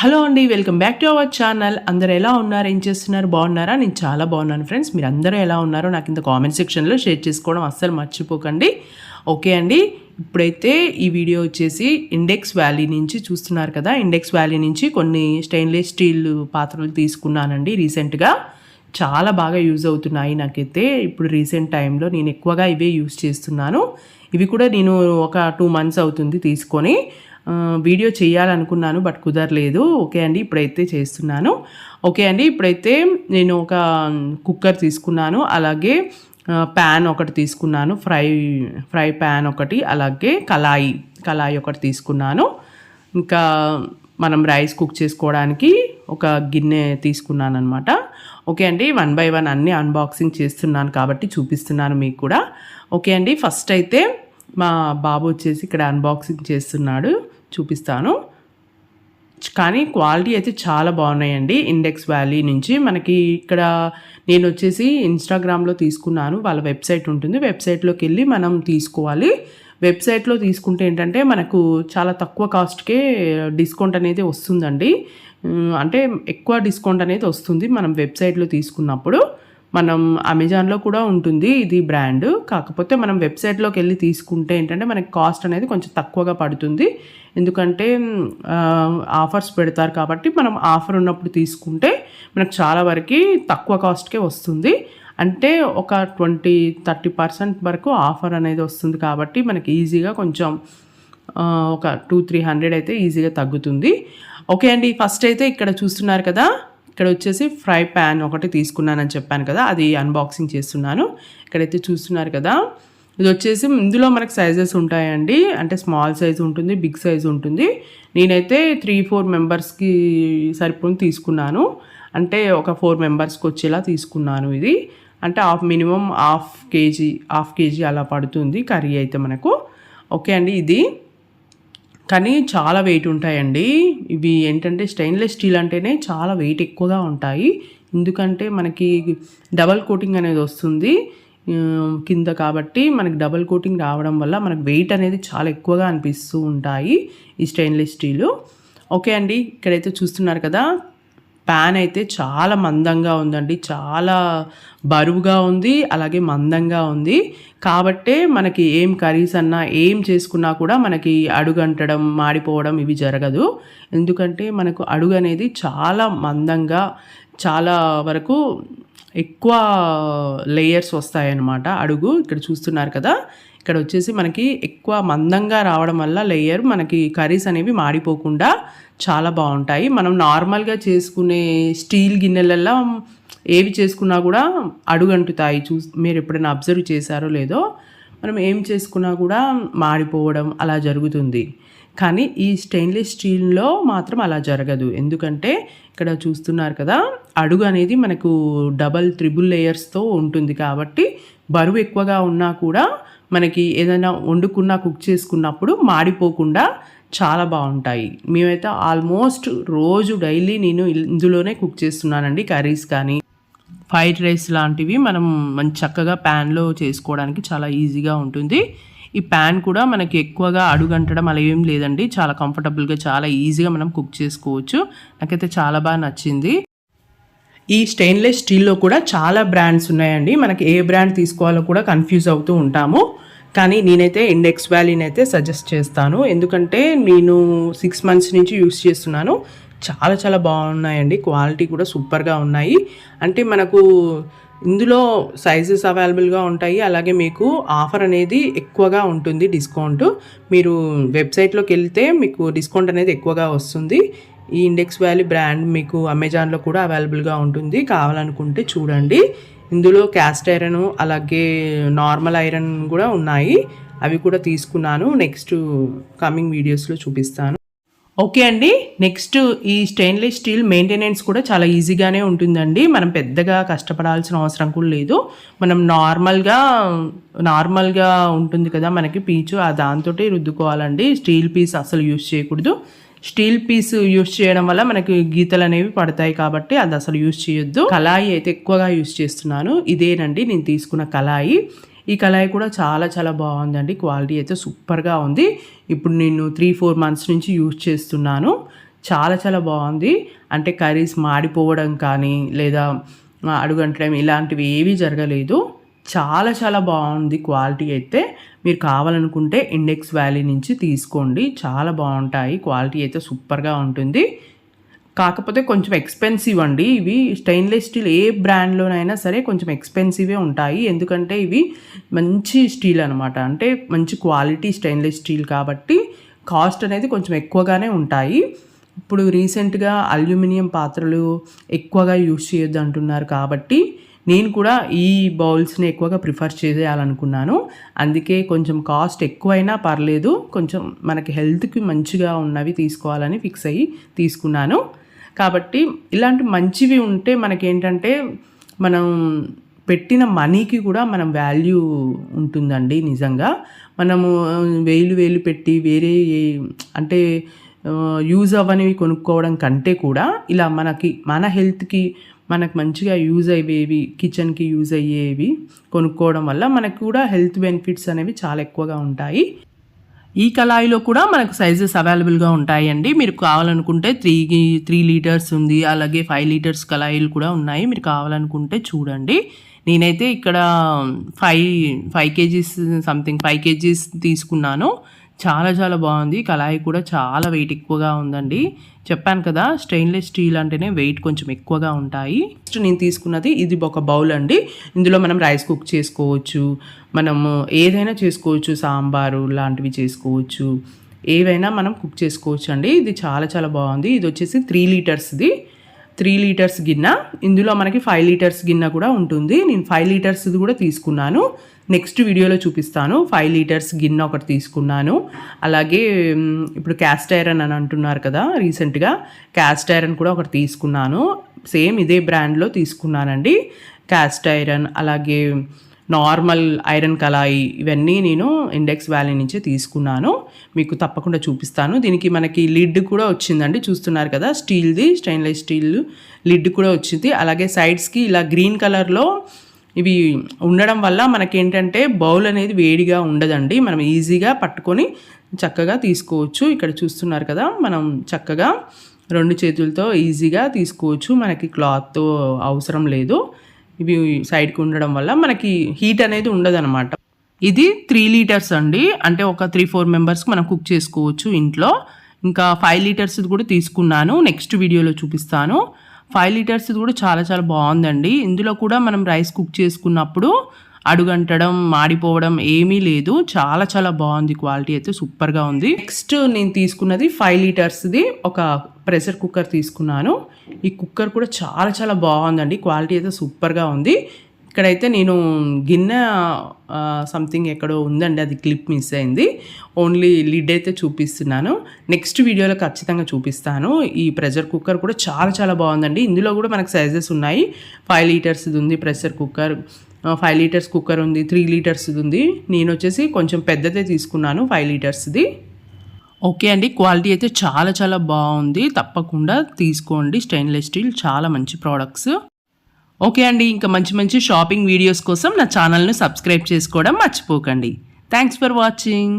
Hello అండి welcome back to our channel. అందరు ఎలా ఉన్నారు? ఏం చేస్తున్నారు? బాగున్నారా? నేను చాలా బాగున్నాను ఫ్రెండ్స్. మీరు అందరూ ఎలా ఉన్నారో నాకు ఇంత కామెంట్ సెక్షన్లో షేర్ చేసుకోవడం అస్సలు మర్చిపోకండి. ఓకే అండి ఇప్పుడైతే ఈ వీడియో వచ్చేసి ఇండెక్స్ వ్యాలీ నుంచి చూస్తున్నారు కదా. ఇండెక్స్ వ్యాలీ నుంచి కొన్ని స్టెయిన్లెస్ స్టీల్ పాత్రలు తీసుకున్నానండి రీసెంట్గా. చాలా బాగా యూజ్ అవుతున్నాయి నాకైతే. ఇప్పుడు రీసెంట్ టైంలో నేను ఎక్కువగా ఇవే యూజ్ చేస్తున్నాను. ఇవి కూడా నేను ఒక టూ మంత్స్ అవుతుంది తీసుకొని. వీడియో చేయాలనుకున్నాను బట్ కుదరలేదు. ఓకే అండి ఇప్పుడైతే చేస్తున్నాను. ఓకే అండి ఇప్పుడైతే నేను ఒక కుక్కర్ తీసుకున్నాను. అలాగే ప్యాన్ ఒకటి తీసుకున్నాను. ఫ్రై ఫ్రై ప్యాన్ ఒకటి అలాగే కళాయి కళాయి ఒకటి తీసుకున్నాను. ఇంకా మనం రైస్ కుక్ చేసుకోవడానికి ఒక గిన్నె తీసుకున్నాను అనమాట ఓకే అండి వన్ బై వన్ అన్నీ అన్బాక్సింగ్ చేస్తున్నాను కాబట్టి చూపిస్తున్నాను మీకు కూడా. ఓకే అండి ఫస్ట్ అయితే మా బాబు వచ్చేసి ఇక్కడ అన్బాక్సింగ్ చేస్తున్నాడు. చూపిస్తాను. కానీ క్వాలిటీ అయితే చాలా బాగున్నాయండి. ఇండెక్స్ వ్యాలీ నుంచి మనకి ఇక్కడ నేను వచ్చేసి ఇన్స్టాగ్రామ్లో తీసుకున్నాను. వాళ్ళ వెబ్సైట్ ఉంటుంది. వెబ్సైట్లోకి వెళ్ళి మనం తీసుకోవాలి. వెబ్సైట్లో తీసుకుంటే ఏంటంటే మనకు చాలా తక్కువ కాస్ట్కే డిస్కౌంట్ అనేది వస్తుందండి. అంటే ఎక్కువ డిస్కౌంట్ అనేది వస్తుంది మనం వెబ్సైట్లో తీసుకున్నప్పుడు. మనం అమెజాన్లో కూడా ఉంటుంది ఇది బ్రాండ్ కాకపోతే మనం వెబ్సైట్లోకి వెళ్ళి తీసుకుంటే ఏంటంటే మనకి కాస్ట్ అనేది కొంచెం తక్కువగా పడుతుంది. ఎందుకంటే ఆఫర్స్ పెడతారు కాబట్టి మనం ఆఫర్ ఉన్నప్పుడు తీసుకుంటే మనకు చాలా వరకు తక్కువ కాస్ట్కే వస్తుంది. అంటే ఒక ట్వంటీ థర్టీ పర్సెంట్ వరకు ఆఫర్ అనేది వస్తుంది కాబట్టి మనకి ఈజీగా కొంచెం ఒక టూ త్రీ హండ్రెడ్ అయితే ఈజీగా తగ్గుతుంది. ఓకే అండి ఫస్ట్ అయితే ఇక్కడ చూస్తున్నారు కదా ఇక్కడ వచ్చేసి ఫ్రై ప్యాన్ ఒకటి తీసుకున్నానని చెప్పాను కదా అది అన్బాక్సింగ్ చేస్తున్నాను. ఇక్కడైతే చూస్తున్నారు కదా ఇది వచ్చేసి ఇందులో మనకు సైజెస్ ఉంటాయండి. అంటే స్మాల్ సైజ్ ఉంటుంది బిగ్ సైజ్ ఉంటుంది. నేనైతే త్రీ ఫోర్ మెంబర్స్కి సరిపోని తీసుకున్నాను. అంటే ఒక ఫోర్ మెంబర్స్కి వచ్చేలా తీసుకున్నాను ఇది. అంటే half minimum half KG half KG అలా పడుతుంది కర్రీ అయితే మనకు. ఓకే అండి ఇది. కానీ చాలా వెయిట్ ఉంటాయండి. ఇవి ఏంటంటే స్టెయిన్లెస్ స్టీల్ అంటేనే చాలా వెయిట్ ఎక్కువగా ఉంటాయి. ఎందుకంటే మనకి డబల్ కోటింగ్ అనేది వస్తుంది. కింద కాబట్టి మనకి డబల్ కోటింగ్ రావడం వల్ల మనకు వెయిట్ అనేది చాలా ఎక్కువగా అనిపిస్తూ ఉంటాయి ఈ స్టెయిన్లెస్ స్టీలు ఓకే అండి ఇక్కడైతే చూస్తున్నారు కదా. ప్యాన్ అయితే చాలా మందంగా ఉందండి. చాలా బరువుగా ఉంది అలాగే మందంగా ఉంది. కాబట్టే మనకి ఏం కర్రీస్ అన్నా ఏం చేసుకున్నా కూడా మనకి అడుగంటడం మాడిపోవడం ఇవి జరగదు. ఎందుకంటే మనకు అడుగు అనేది చాలా మందంగా చాలా వరకు ఎక్కువ లేయర్స్ వస్తాయన్నమాట. అడుగు ఇక్కడ చూస్తున్నారు కదా ఇక్కడ వచ్చేసి మనకి ఎక్కువ మందంగా రావడం వల్ల లేయర్ మనకి కర్రీస్ అనేవి మాడిపోకుండా చాలా బాగుంటాయి. మనం నార్మల్గా చేసుకునే స్టీల్ గిన్నెలల్లో ఏవి చేసుకున్నా కూడా అడుగంటుతాయి. చూ మీరు ఎప్పుడైనా అబ్జర్వ్ చేశారో లేదో మనం ఏం చేసుకున్నా కూడా మాడిపోవడం అలా జరుగుతుంది. కానీ ఈ స్టెయిన్లెస్ స్టీల్లో మాత్రం అలా జరగదు. ఎందుకంటే ఇక్కడ చూస్తున్నారు కదా అడుగు అనేది మనకు డబల్ త్రిబుల్ లేయర్స్తో ఉంటుంది కాబట్టి బరువు ఎక్కువగా ఉన్నా కూడా మనకి ఏదైనా వండుకున్నా కుక్ చేసుకున్నప్పుడు మాడిపోకుండా చాలా బాగుంటాయి. మేమైతే ఆల్మోస్ట్ రోజు డైలీ నేను ఇందులోనే కుక్ చేస్తున్నానండి కర్రీస్ కానీ. ఫ్రైడ్ రైస్ లాంటివి మనం మంచి చక్కగా ప్యాన్లో చేసుకోవడానికి చాలా ఈజీగా ఉంటుంది. ఈ ప్యాన్ కూడా మనకి ఎక్కువగా అడుగంటడం అలా ఏం లేదండి. చాలా కంఫర్టబుల్గా చాలా ఈజీగా మనం కుక్ చేసుకోవచ్చు. నాకైతే చాలా బాగా నచ్చింది. ఈ స్టెయిన్లెస్ స్టీల్లో కూడా చాలా బ్రాండ్స్ ఉన్నాయండి. మనకి ఏ బ్రాండ్ తీసుకోవాలో కూడా కన్ఫ్యూజ్ అవుతూ ఉంటాము. కానీ నేనైతే ఇండెక్స్ వ్యాలీని అయితే సజెస్ట్ చేస్తాను. ఎందుకంటే నేను సిక్స్ మంత్స్ నుంచి యూస్ చేస్తున్నాను. చాలా చాలా బాగున్నాయండి. క్వాలిటీ కూడా సూపర్గా ఉన్నాయి. అంటే మనకు ఇందులో సైజెస్ అవైలబుల్గా ఉంటాయి. అలాగే మీకు ఆఫర్ అనేది ఎక్కువగా ఉంటుంది డిస్కౌంట్. మీరు వెబ్సైట్లోకి వెళ్తే మీకు డిస్కౌంట్ అనేది ఎక్కువగా వస్తుంది. ఈ ఇండెక్స్ వ్యాలీ బ్రాండ్ మీకు అమెజాన్లో కూడా అవైలబుల్గా ఉంటుంది. కావాలనుకుంటే చూడండి. ఇందులో క్యాస్ట్ ఐరన్ అలాగే నార్మల్ ఐరన్ కూడా ఉన్నాయి. అవి కూడా తీసుకున్నాను. నెక్స్ట్ కమింగ్ వీడియోస్లో చూపిస్తాను. ఓకే అండి. నెక్స్ట్ ఈ స్టెయిన్లెస్ స్టీల్ మెయింటెనెన్స్ కూడా చాలా ఈజీగానే ఉంటుందండి. మనం పెద్దగా కష్టపడాల్సిన అవసరం కూడా లేదు. మనం నార్మల్గా నార్మల్గా ఉంటుంది కదా మనకి పీచు. ఆ దాంతో రుద్దుకోవాలండి. స్టీల్ పీస్ అసలు యూజ్ చేయకూడదు. స్టీల్ పీస్ యూస్ చేయడం వల్ల మనకి గీతలు అనేవి పడతాయి కాబట్టి అది అసలు యూస్ చేయొద్దు. కళాయి అయితే ఎక్కువగా యూస్ చేస్తున్నాను. ఇదేనండి నేను తీసుకున్న కళాయి. ఈ కళాయి కూడా చాలా చాలా బాగుందండి. క్వాలిటీ అయితే సూపర్గా ఉంది. ఇప్పుడు నేను త్రీ ఫోర్ మంత్స్ నుంచి యూజ్ చేస్తున్నాను. చాలా చాలా బాగుంది. అంటే కర్రీస్ మాడిపోవడం కానీ లేదా అడుగంటడం ఇలాంటివి ఏవీ జరగలేదు. చాలా చాలా బాగుంది క్వాలిటీ అయితే. మీరు కావాలనుకుంటే ఇండెక్స్ వ్యాలీ నుంచి తీసుకోండి. చాలా బాగుంటాయి. క్వాలిటీ అయితే సూపర్గా ఉంటుంది. కాకపోతే కొంచెం ఎక్స్పెన్సివ్ అండి ఇవి. స్టెయిన్లెస్ స్టీల్ ఏ బ్రాండ్లోనైనా సరే కొంచెం ఎక్స్పెన్సివే ఉంటాయి. ఎందుకంటే ఇవి మంచి స్టీల్ అనమాట అంటే మంచి క్వాలిటీ స్టెయిన్లెస్ స్టీల్ కాబట్టి కాస్ట్ అనేది కొంచెం ఎక్కువగానే ఉంటాయి. ఇప్పుడు రీసెంట్గా అల్యూమినియం పాత్రలు ఎక్కువగా యూజ్ చేయొద్దు అంటున్నారు కాబట్టి నేను కూడా ఈ బౌల్స్ని ఎక్కువగా ప్రిఫర్ చేయాలనుకున్నాను అందుకే కొంచెం కాస్ట్ ఎక్కువైనా పర్లేదు కొంచెం మనకి హెల్త్కి మంచిగా ఉన్నవి తీసుకోవాలని ఫిక్స్ అయ్యి తీసుకున్నాను. కాబట్టి ఇలాంటి మంచివి ఉంటే మనకేంటంటే మనం పెట్టిన మనీకి కూడా మనం వాల్యూ ఉంటుందండి నిజంగా. మనము వేలు వేలు పెట్టి వేరే అంటే యూజ్ అవ్వనివి కొనుక్కోవడం కంటే కూడా ఇలా మనకి మన హెల్త్కి మనకు మంచిగా యూజ్ అయ్యేవి కిచెన్కి యూజ్ అయ్యేవి కొనుక్కోవడం వల్ల మనకు కూడా హెల్త్ బెనిఫిట్స్ అనేవి చాలా ఎక్కువగా ఉంటాయి. ఈ కళాయిలో కూడా మనకు సైజెస్ అవైలబుల్గా ఉంటాయండి. మీరు కావాలనుకుంటే త్రీ త్రీ లీటర్స్ ఉంది అలాగే ఫైవ్ లీటర్స్ కళాయిలు కూడా ఉన్నాయి. మీరు కావాలనుకుంటే చూడండి. నేనైతే ఇక్కడ five five KGs something five KGs తీసుకున్నాను. చాలా చాలా బాగుంది. కళాయి కూడా చాలా వెయిట్ ఎక్కువగా ఉందండి. చెప్పాను కదా స్టెయిన్లెస్ స్టీల్ అంటేనే వెయిట్ కొంచెం ఎక్కువగా ఉంటాయి. నెక్స్ట్ నేను తీసుకున్నది ఇది ఒక బౌల్ అండి. ఇందులో మనం రైస్ కుక్ చేసుకోవచ్చు. మనము ఏదైనా చేసుకోవచ్చు సాంబారు లాంటివి చేసుకోవచ్చు. ఏవైనా మనం కుక్ చేసుకోవచ్చు అండి ఇది చాలా చాలా బాగుంది. ఇది వచ్చేసి త్రీ లీటర్స్ది త్రీ లీటర్స్ గిన్నె. ఇందులో మనకి ఫైవ్ లీటర్స్ గిన్నె కూడా ఉంటుంది. నేను ఫైవ్ లీటర్స్ది కూడా తీసుకున్నాను. నెక్స్ట్ వీడియోలో చూపిస్తాను. ఫైవ్ లీటర్స్ గిన్నె ఒకటి తీసుకున్నాను. అలాగే ఇప్పుడు క్యాస్ట్ ఐరన్ అని అంటున్నారు కదా రీసెంట్గా. క్యాస్ట్ ఐరన్ కూడా ఒకటి తీసుకున్నాను. సేమ్ ఇదే బ్రాండ్లో తీసుకున్నానండి. క్యాస్ట్ ఐరన్ అలాగే నార్మల్ ఐరన్ కళాయి ఇవన్నీ నేను ఇండెక్స్ వ్యాలీ నుంచే తీసుకున్నాను. మీకు తప్పకుండా చూపిస్తాను. దీనికి మనకి లిడ్ కూడా వచ్చిందండి. చూస్తున్నారు కదా స్టీల్ది స్టెయిన్లెస్ స్టీల్ లిడ్ కూడా వచ్చింది. అలాగే సైడ్స్కి ఇలా గ్రీన్ కలర్లో ఇవి ఉండడం వల్ల మనకేంటంటే బౌల్ అనేది వేడిగా ఉండదండి. మనం ఈజీగా పట్టుకొని చక్కగా తీసుకోవచ్చు. ఇక్కడ చూస్తున్నారు కదా మనం చక్కగా రెండు చేతులతో ఈజీగా తీసుకోవచ్చు. మనకి క్లాత్ అవసరం లేదు. ఇవి సైడ్కి ఉండడం వల్ల మనకి హీట్ అనేది ఉండదన్నమాట. ఇది త్రీ లీటర్స్ అండి. అంటే ఒక త్రీ ఫోర్ మెంబర్స్కి మనం కుక్ చేసుకోవచ్చు ఇంట్లో. ఇంకా ఫైవ్ లీటర్స్ కూడా తీసుకున్నాను. నెక్స్ట్ వీడియోలో చూపిస్తాను. ఫైవ్ లీటర్స్ కూడా చాలా చాలా బాగుందండి. ఇందులో కూడా మనం రైస్ కుక్ చేసుకున్నప్పుడు అడుగంటడం మాడిపోవడం ఏమీ లేదు. చాలా చాలా బాగుంది. క్వాలిటీ అయితే సూపర్గా ఉంది. నెక్స్ట్ నేను తీసుకున్నది ఫైవ్ లీటర్స్ది ఒక ప్రెషర్ కుక్కర్ తీసుకున్నాను. ఈ కుక్కర్ కూడా చాలా చాలా బాగుందండి. క్వాలిటీ అయితే సూపర్గా ఉంది. ఇక్కడైతే నేను గిన్నె సంథింగ్ ఎక్కడో ఉందండి అది క్లిప్ మిస్ అయింది. ఓన్లీ లిడ్ అయితే చూపిస్తున్నాను. నెక్స్ట్ వీడియోలో ఖచ్చితంగా చూపిస్తాను. ఈ ప్రెషర్ కుక్కర్ కూడా చాలా చాలా బాగుందండి. ఇందులో కూడా మనకు సైజెస్ ఉన్నాయి. ఫైవ్ లీటర్స్ది ఉంది pressure cooker. Five litres cooker ఉంది త్రీ లీటర్స్ది ఉంది. నేను వచ్చేసి కొంచెం పెద్దదే తీసుకున్నాను ఫైవ్ లీటర్స్ది ఓకే అండి క్వాలిటీ అయితే చాలా చాలా బాగుంది. తప్పకుండా తీసుకోండి. స్టెయిన్లెస్ స్టీల్ చాలా మంచి ప్రోడక్ట్స్ ఓకే అండి ఇంకా మంచి మంచి షాపింగ్ వీడియోస్ కోసం నా ఛానల్ను సబ్స్క్రైబ్ చేసుకోవడం మర్చిపోకండి. Thanks for watching